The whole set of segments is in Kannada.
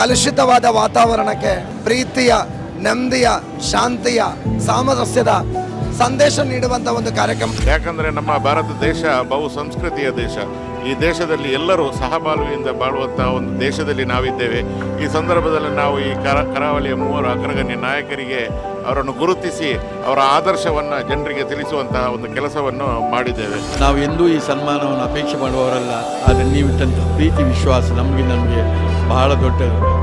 ಕಲುಷಿತವಾದ ವಾತಾವರಣಕ್ಕೆ ಪ್ರೀತಿಯ ನೆಮ್ಮದಿಯ ಶಾಂತಿಯ ಸಾಮರಸ್ಯದ ಸಂದೇಶ ನೀಡುವಂತ ಒಂದು ಕಾರ್ಯಕ್ರಮ. ಯಾಕಂದರೆ ನಮ್ಮ ಭಾರತ ದೇಶ ಬಹು ಸಂಸ್ಕೃತಿಯ ದೇಶ. ಈ ದೇಶದಲ್ಲಿ ಎಲ್ಲರೂ ಸಹಬಾಳ್ವೆಯಿಂದ ಬಾಳುವಂತಹ ಒಂದು ದೇಶದಲ್ಲಿ ನಾವಿದ್ದೇವೆ. ಈ ಸಂದರ್ಭದಲ್ಲಿ ನಾವು ಈ ಕರ ಕರಾವಳಿಯ ಮೂವರು ಅಗ್ರಗಣ್ಯ ನಾಯಕರಿಗೆ ಅವರನ್ನು ಗುರುತಿಸಿ ಅವರ ಆದರ್ಶವನ್ನು ಜನರಿಗೆ ತಿಳಿಸುವಂತಹ ಒಂದು ಕೆಲಸವನ್ನು ಮಾಡಿದ್ದೇವೆ. ನಾವು ಎಂದೂ ಈ ಸನ್ಮಾನವನ್ನು ಅಪೇಕ್ಷೆ ಮಾಡುವವರಲ್ಲ ಆದರೆ ನೀವಿಟ್ಟಂಥ ಪ್ರೀತಿ ವಿಶ್ವಾಸ ನಮಗೆ ನಮಗೆ ಬಹಳ ದೊಡ್ಡದು.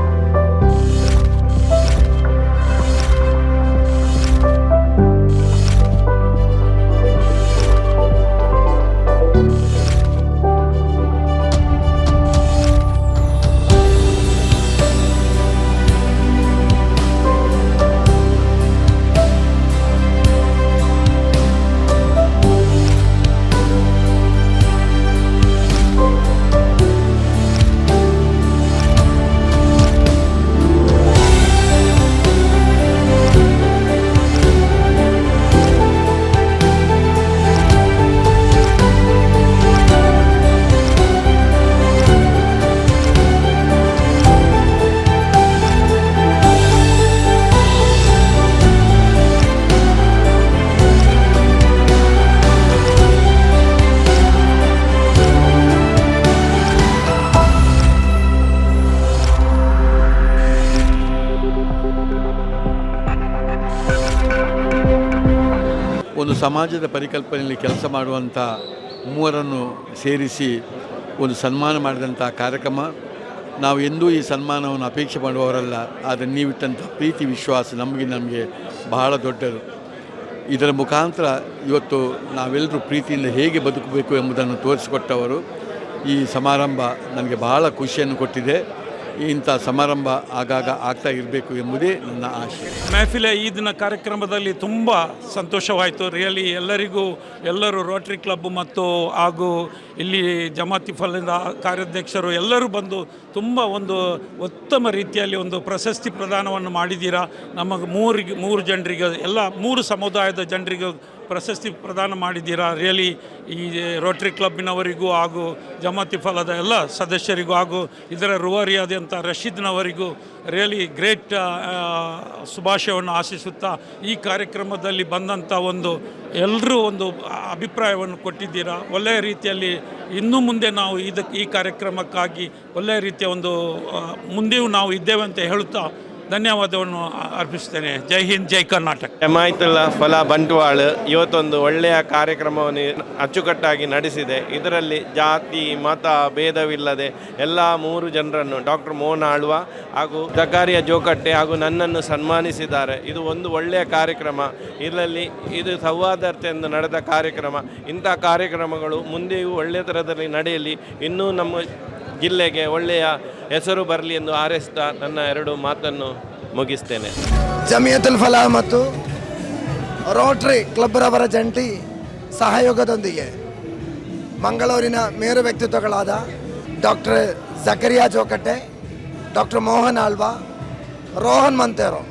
ಒಂದು ಸಮಾಜದ ಪರಿಕಲ್ಪನೆಯಲ್ಲಿ ಕೆಲಸ ಮಾಡುವಂಥ ಮೂವರನ್ನು ಸೇರಿಸಿ ಒಂದು ಸನ್ಮಾನ ಮಾಡಿದಂಥ ಕಾರ್ಯಕ್ರಮ. ನಾವು ಎಂದೂ ಈ ಸನ್ಮಾನವನ್ನು ಅಪೇಕ್ಷೆ ಮಾಡುವವರಲ್ಲ, ಆದರೆ ನೀವಿಟ್ಟಂಥ ಪ್ರೀತಿ, ವಿಶ್ವಾಸ ನಮಗೆ ನಮಗೆ ಬಹಳ ದೊಡ್ಡದು. ಇದರ ಮುಖಾಂತರ ಇವತ್ತು ನಾವೆಲ್ಲರೂ ಪ್ರೀತಿಯಿಂದ ಹೇಗೆ ಬದುಕಬೇಕು ಎಂಬುದನ್ನು ತೋರಿಸಿಕೊಟ್ಟವರು. ಈ ಸಮಾರಂಭ ನನಗೆ ಬಹಳ ಖುಷಿಯನ್ನು ಕೊಟ್ಟಿದೆ. ಇಂಥ ಸಮಾರಂಭ ಆಗಾಗ ಆಗ್ತಾ ಇರಬೇಕು ಎಂಬುದೇ ನನ್ನ ಆಶೆ. ಮೆಹಫಿಲ ಈದಿನ ಕಾರ್ಯಕ್ರಮದಲ್ಲಿ ತುಂಬ ಸಂತೋಷವಾಯಿತು. ರಿಯಲಿ ಎಲ್ಲರಿಗೂ, ಎಲ್ಲರೂ ರೋಟ್ರಿ ಕ್ಲಬ್ ಮತ್ತು ಹಾಗೂ ಇಲ್ಲಿ ಜಮಾತಿ ಫಲದ ಕಾರ್ಯಾಧ್ಯಕ್ಷರು ಎಲ್ಲರೂ ಬಂದು ತುಂಬ ಒಂದು ಉತ್ತಮ ರೀತಿಯಲ್ಲಿ ಒಂದು ಪ್ರಶಸ್ತಿ ಪ್ರದಾನವನ್ನು ಮಾಡಿದ್ದೀರಾ. ನಮಗೆ ಮೂರಿಗೆ, ಮೂರು ಜನರಿಗೆ, ಎಲ್ಲ ಮೂರು ಸಮುದಾಯದ ಜನರಿಗೆ ಪ್ರಶಸ್ತಿ ಪ್ರದಾನ ಮಾಡಿದ್ದೀರಾ? ರಿಯಲಿ ಈ ರೋಟ್ರಿ ಕ್ಲಬ್ನವರಿಗೂ ಹಾಗೂ ಜಮಾತಿ ಫಲದ ಎಲ್ಲ ಸದಸ್ಯರಿಗೂ ಹಾಗೂ ಇದರ ರುವರಿಯಾದಂಥ ರಶೀದ್ನವರಿಗೂ ರಿಯಲಿ ಗ್ರೇಟ್ ಶುಭಾಶಯವನ್ನು ಆಶಿಸುತ್ತಾ ಈ ಕಾರ್ಯಕ್ರಮದಲ್ಲಿ ಬಂದಂಥ ಒಂದು ಎಲ್ಲರೂ ಒಂದು ಅಭಿಪ್ರಾಯವನ್ನು ಕೊಟ್ಟಿದ್ದೀರಾ? ಒಳ್ಳೆಯ ರೀತಿಯಲ್ಲಿ ಇನ್ನು ಮುಂದೆ ನಾವು ಇದಕ್ಕೆ ಈ ಕಾರ್ಯಕ್ರಮಕ್ಕಾಗಿ ಒಳ್ಳೆಯ ರೀತಿಯ ಒಂದು ಮುಂದೆಯೂ ನಾವು ಇದ್ದೇವೆ ಅಂತ ಹೇಳುತ್ತಾ ಧನ್ಯವಾದವನ್ನು ಅರ್ಪಿಸ್ತೇನೆ ಜೈ ಹಿಂದ್, ಜೈ ಕರ್ನಾಟಕ. ಜಮಾಯಿತುಲ್ಲ ಫಲ ಬಂಟ್ವಾಳ ಇವತ್ತೊಂದು ಒಳ್ಳೆಯ ಕಾರ್ಯಕ್ರಮವನ್ನು ಅಚ್ಚುಕಟ್ಟಾಗಿ ನಡೆಸಿದೆ. ಇದರಲ್ಲಿ ಜಾತಿ, ಮತ ಭೇದವಿಲ್ಲದೆ ಎಲ್ಲ ಮೂರು ಜನರನ್ನು ಡಾಕ್ಟರ್ ಮೋಹನ್ ಆಳ್ವ ಹಾಗೂ ಜಕಾರಿಯ ಜೋಕಟ್ಟೆ ಹಾಗೂ ನನ್ನನ್ನು ಸನ್ಮಾನಿಸಿದ್ದಾರೆ. ಇದು ಒಂದು ಒಳ್ಳೆಯ ಕಾರ್ಯಕ್ರಮ. ಇದರಲ್ಲಿ ಇದು ಸೌಹಾರ್ದತೆಯಿಂದ ನಡೆದ ಕಾರ್ಯಕ್ರಮ. ಇಂಥ ಕಾರ್ಯಕ್ರಮಗಳು ಮುಂದೆಯೂ ಒಳ್ಳೆಯ ಥರದಲ್ಲಿ ನಡೆಯಲಿ. ಇನ್ನೂ ನಮ್ಮ ಜಿಲ್ಲೆಗೆ ಒಳ್ಳೆಯ ಹೆಸರು ಬರಲಿ ಎಂದು ಹಾರೈಸ್ತಾ ನನ್ನ ಎರಡು ಮಾತನ್ನು ಮುಗಿಸ್ತೇನೆ. ಜಮಿಯತುಲ್ ಫಲಾ ಮತ್ತು ರೋಟ್ರಿ ಕ್ಲಬ್ರವರ ಜಂಟಿ ಸಹಯೋಗದೊಂದಿಗೆ ಮಂಗಳೂರಿನ ಮೇರು ವ್ಯಕ್ತಿತ್ವಗಳಾದ ಡಾಕ್ಟರ್ ಜಕರಿಯಾ ಜೋಕಟ್ಟೆ, ಡಾಕ್ಟರ್ ಮೋಹನ್ ಆಳ್ವಾ, ರೋಹನ್ ಮಂತೇರೋ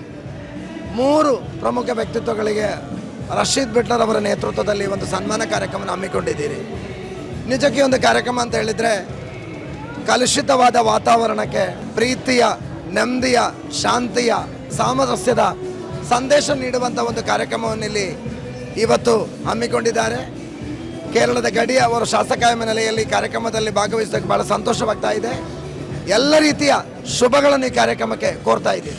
ಮೂರು ಪ್ರಮುಖ ವ್ಯಕ್ತಿತ್ವಗಳಿಗೆ ರಶೀದ್ ಬಿಟ್ಲರ್ ಅವರ ನೇತೃತ್ವದಲ್ಲಿ ಒಂದು ಸನ್ಮಾನ ಕಾರ್ಯಕ್ರಮ ಹಮ್ಮಿಕೊಂಡಿದ್ದೀರಿ. ನಿಜಕ್ಕೆ ಒಂದು ಕಾರ್ಯಕ್ರಮ ಅಂತ ಹೇಳಿದರೆ ಕಲುಷಿತವಾದ ವಾತಾವರಣಕ್ಕೆ ಪ್ರೀತಿಯ, ನೆಮ್ಮದಿಯ, ಶಾಂತಿಯ, ಸಾಮರಸ್ಯದ ಸಂದೇಶ ನೀಡುವಂಥ ಒಂದು ಕಾರ್ಯಕ್ರಮವನ್ನು ಇಲ್ಲಿ ಇವತ್ತು ಹಮ್ಮಿಕೊಂಡಿದ್ದಾರೆ. ಕೇರಳದ ಗಡಿ ಅವರು ಶಾಸಕಾಯ ನೆಲೆಯಲ್ಲಿ ಕಾರ್ಯಕ್ರಮದಲ್ಲಿ ಭಾಗವಹಿಸೋಕ್ಕೆ ಭಾಳ ಸಂತೋಷವಾಗ್ತಾ ಇದೆ. ಎಲ್ಲ ರೀತಿಯ ಶುಭಗಳನ್ನು ಈ ಕಾರ್ಯಕ್ರಮಕ್ಕೆ ಕೋರ್ತಾ ಇದ್ದೀವಿ.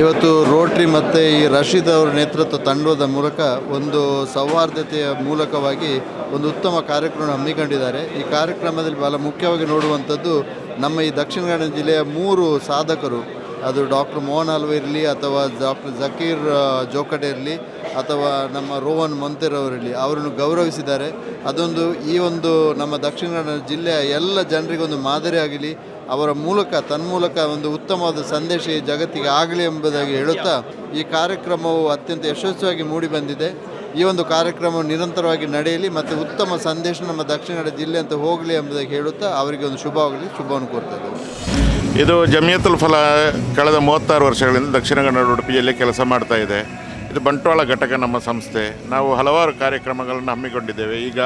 ಇವತ್ತು ರೋಟ್ರಿ ಮತ್ತು ಈ ರಶೀದ್ ಅವರ ನೇತೃತ್ವ ತಂಡದ ಮೂಲಕ ಒಂದು ಸೌಹಾರ್ದತೆಯ ಮೂಲಕವಾಗಿ ಒಂದು ಉತ್ತಮ ಕಾರ್ಯಕ್ರಮ ಹಮ್ಮಿಕೊಂಡಿದ್ದಾರೆ. ಈ ಕಾರ್ಯಕ್ರಮದಲ್ಲಿ ಬಹಳ ಮುಖ್ಯವಾಗಿ ನೋಡುವಂಥದ್ದು ನಮ್ಮ ಈ ದಕ್ಷಿಣ ಕನ್ನಡ ಜಿಲ್ಲೆಯ ಮೂರು ಸಾಧಕರು. ಅದು ಡಾಕ್ಟರ್ ಮೋಹನ್ ಅಲ್ವ ಇರಲಿ ಅಥವಾ ಡಾಕ್ಟರ್ ಜಕೀರ್ ಜೋಕಟೆ ಇರಲಿ ಅಥವಾ ನಮ್ಮ ರೋಹನ್ ಅವರಿರಲಿ ಅವರನ್ನು ಗೌರವಿಸಿದ್ದಾರೆ. ಅದೊಂದು ಈ ಒಂದು ನಮ್ಮ ದಕ್ಷಿಣ ಕನ್ನಡ ಜಿಲ್ಲೆಯ ಎಲ್ಲ ಜನರಿಗೊಂದು ಮಾದರಿಯಾಗಲಿ ಅವರ ಮೂಲಕ ತನ್ಮೂಲಕ ಒಂದು ಉತ್ತಮವಾದ ಸಂದೇಶ ಈ ಜಗತ್ತಿಗೆ ಆಗಲಿ ಎಂಬುದಾಗಿ ಹೇಳುತ್ತಾ, ಈ ಕಾರ್ಯಕ್ರಮವು ಅತ್ಯಂತ ಯಶಸ್ವಿಯಾಗಿ ಮೂಡಿಬಂದಿದೆ ಈ ಒಂದು ಕಾರ್ಯಕ್ರಮ ನಿರಂತರವಾಗಿ ನಡೆಯಲಿ ಮತ್ತು ಉತ್ತಮ ಸಂದೇಶ ನಮ್ಮ ದಕ್ಷಿಣ ಕನ್ನಡ ಜಿಲ್ಲೆ ಅಂತ ಹೋಗಲಿ ಎಂಬುದಾಗಿ ಹೇಳುತ್ತಾ, ಅವರಿಗೆ ಒಂದು ಶುಭವಾಗಲಿ, ಶುಭವನ್ನು ಕೋರ್ತಾ ಇದು ಜಮಿಯತುಲ್ ಫಲ ಕಳೆದ ಮೂವತ್ತಾರು ವರ್ಷಗಳಿಂದ ದಕ್ಷಿಣ ಕನ್ನಡ ಉಡುಪಿಯಲ್ಲಿ ಕೆಲಸ ಮಾಡ್ತಾ ಇದೆ. ಇದು ಬಂಟ್ವಾಳ ಘಟಕ ನಮ್ಮ ಸಂಸ್ಥೆ. ನಾವು ಹಲವಾರು ಕಾರ್ಯಕ್ರಮಗಳನ್ನು ಹಮ್ಮಿಕೊಂಡಿದ್ದೇವೆ. ಈಗ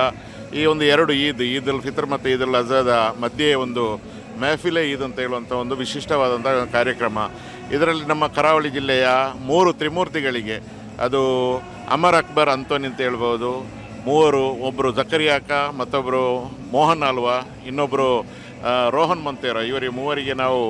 ಈ ಒಂದು ಎರಡು ಈದ್ ಈದ್ ಉಲ್ ಫಿತರ್ ಮತ್ತು ಈದ್ ಉಲ್ ಅಜಾದ ಮಧ್ಯೆ ಒಂದು ಮೆಹಫಿಲೆ ಈದ್ ಅಂತ ಹೇಳುವಂಥ ಒಂದು ವಿಶಿಷ್ಟವಾದಂಥ ಕಾರ್ಯಕ್ರಮ. ಇದರಲ್ಲಿ ನಮ್ಮ ಕರಾವಳಿ ಜಿಲ್ಲೆಯ ಮೂರು ತ್ರಿಮೂರ್ತಿಗಳಿಗೆ ಅದು ಅಮರ್ ಅಕ್ಬರ್ ಅಂತೋನಿ ಅಂತ ಹೇಳ್ಬೋದು, ಮೂವರು ಒಬ್ಬರು ಜಕರಿಯಾಕ ಮತ್ತೊಬ್ಬರು ಮೋಹನ್ ಅಲ್ವಾ ಇನ್ನೊಬ್ಬರು ರೋಹನ್ ಮಂತೇರ. ಇವರಿಗೆ ಮೂವರಿಗೆ ನಾವು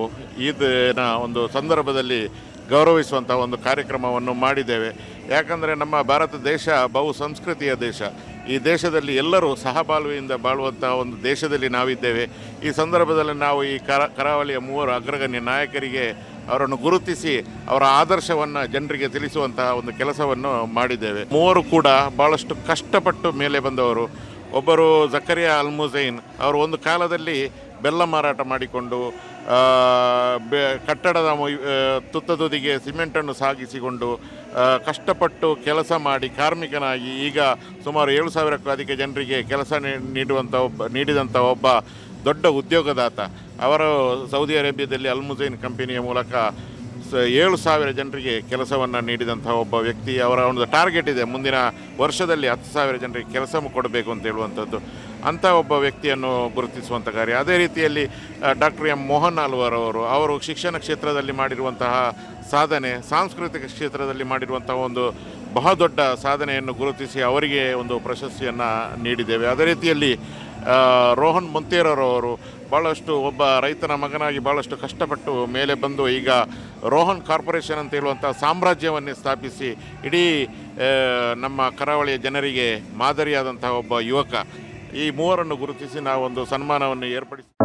ಈದ್ನ ಒಂದು ಸಂದರ್ಭದಲ್ಲಿ ಗೌರವಿಸುವಂಥ ಒಂದು ಕಾರ್ಯಕ್ರಮವನ್ನು ಮಾಡಿದ್ದೇವೆ. ಯಾಕಂದರೆ ನಮ್ಮ ಭಾರತ ದೇಶ ಬಹು ಸಂಸ್ಕೃತಿಯ ದೇಶ. ಈ ದೇಶದಲ್ಲಿ ಎಲ್ಲರೂ ಸಹಬಾಳ್ವೆಯಿಂದ ಬಾಳುವಂಥ ಒಂದು ದೇಶದಲ್ಲಿ ನಾವಿದ್ದೇವೆ. ಈ ಸಂದರ್ಭದಲ್ಲಿ ನಾವು ಈ ಕರ, ಕರಾವಳಿಯ ಮೂವರು ಅಗ್ರಗಣ್ಯ ನಾಯಕರಿಗೆ ಅವರನ್ನು ಗುರುತಿಸಿ ಅವರ ಆದರ್ಶವನ್ನು ಜನರಿಗೆ ತಿಳಿಸುವಂತಹ ಒಂದು ಕೆಲಸವನ್ನು ಮಾಡಿದ್ದೇವೆ. ಮೂವರು ಕೂಡ ಭಾಳಷ್ಟು ಕಷ್ಟಪಟ್ಟು ಮೇಲೆ ಬಂದವರು. ಒಬ್ಬರು ಜಕರಿಯಾ ಅಲ್ಮುಸೈನ್. ಅವರು ಒಂದು ಕಾಲದಲ್ಲಿ ಬೆಲ್ಲ ಮಾರಾಟ ಮಾಡಿಕೊಂಡು ಕಟ್ಟಡದ ತುತ್ತ ತುದಿಗೆ ಸಿಮೆಂಟನ್ನು ಸಾಗಿಸಿಕೊಂಡು ಕಷ್ಟಪಟ್ಟು ಕೆಲಸ ಮಾಡಿ ಕಾರ್ಮಿಕನಾಗಿ ಈಗ ಸುಮಾರು ಏಳು ಸಾವಿರಕ್ಕೂ ಅಧಿಕ ಜನರಿಗೆ ಕೆಲಸ ನೀಡುವಂಥ ಒಬ್ಬ ನೀಡಿದಂಥ ಒಬ್ಬ ದೊಡ್ಡ ಉದ್ಯೋಗದಾತ. ಅವರು ಸೌದಿ ಅರೇಬಿಯಾದಲ್ಲಿ ಅಲ್ಮುಜೈನ್ ಕಂಪನಿಯ ಮೂಲಕ ಏಳು ಸಾವಿರ ಜನರಿಗೆ ಕೆಲಸವನ್ನು ನೀಡಿದಂಥ ಒಬ್ಬ ವ್ಯಕ್ತಿ. ಅವರ ಒಂದು ಟಾರ್ಗೆಟ್ ಇದೆ, ಮುಂದಿನ ವರ್ಷದಲ್ಲಿ ಹತ್ತು ಸಾವಿರ ಜನರಿಗೆ ಕೆಲಸ ಕೊಡಬೇಕು ಅಂತ ಹೇಳುವಂಥದ್ದು ಅಂಥ ಒಬ್ಬ ವ್ಯಕ್ತಿಯನ್ನು ಗುರುತಿಸುವಂಥ ಕಾರ್ಯ. ಅದೇ ರೀತಿಯಲ್ಲಿ ಡಾಕ್ಟರ್ ಎಂ. ಮೋಹನ್ ಆಲ್ವರ್ ಅವರು ಅವರು ಶಿಕ್ಷಣ ಕ್ಷೇತ್ರದಲ್ಲಿ ಮಾಡಿರುವಂತಹ ಸಾಧನೆ, ಸಾಂಸ್ಕೃತಿಕ ಕ್ಷೇತ್ರದಲ್ಲಿ ಮಾಡಿರುವಂತಹ ಒಂದು ಬಹಳ ದೊಡ್ಡ ಸಾಧನೆಯನ್ನು ಗುರುತಿಸಿ ಅವರಿಗೆ ಒಂದು ಪ್ರಶಸ್ತಿಯನ್ನು ನೀಡಿದ್ದೇವೆ. ಅದೇ ರೀತಿಯಲ್ಲಿ ರೋಹನ್ ಮೊಂತೇರರವರು ಭಾಳಷ್ಟು ಒಬ್ಬ ರೈತನ ಮಗನಾಗಿ ಭಾಳಷ್ಟು ಕಷ್ಟಪಟ್ಟು ಮೇಲೆ ಬಂದು ಈಗ ರೋಹನ್ ಕಾರ್ಪೊರೇಷನ್ ಅಂತ ಹೇಳುವಂಥ ಸಾಮ್ರಾಜ್ಯವನ್ನೇ ಸ್ಥಾಪಿಸಿ, ಇಡೀ ನಮ್ಮ ಕರಾವಳಿಯ ಜನರಿಗೆ ಮಾದರಿಯಾದಂತಹ ಒಬ್ಬ ಯುವಕ. ಈ ಮೂವರನ್ನು ಗುರುತಿಸಿ ನಾವು ಒಂದು ಸನ್ಮಾನವನ್ನು ಏರ್ಪಡಿಸಿ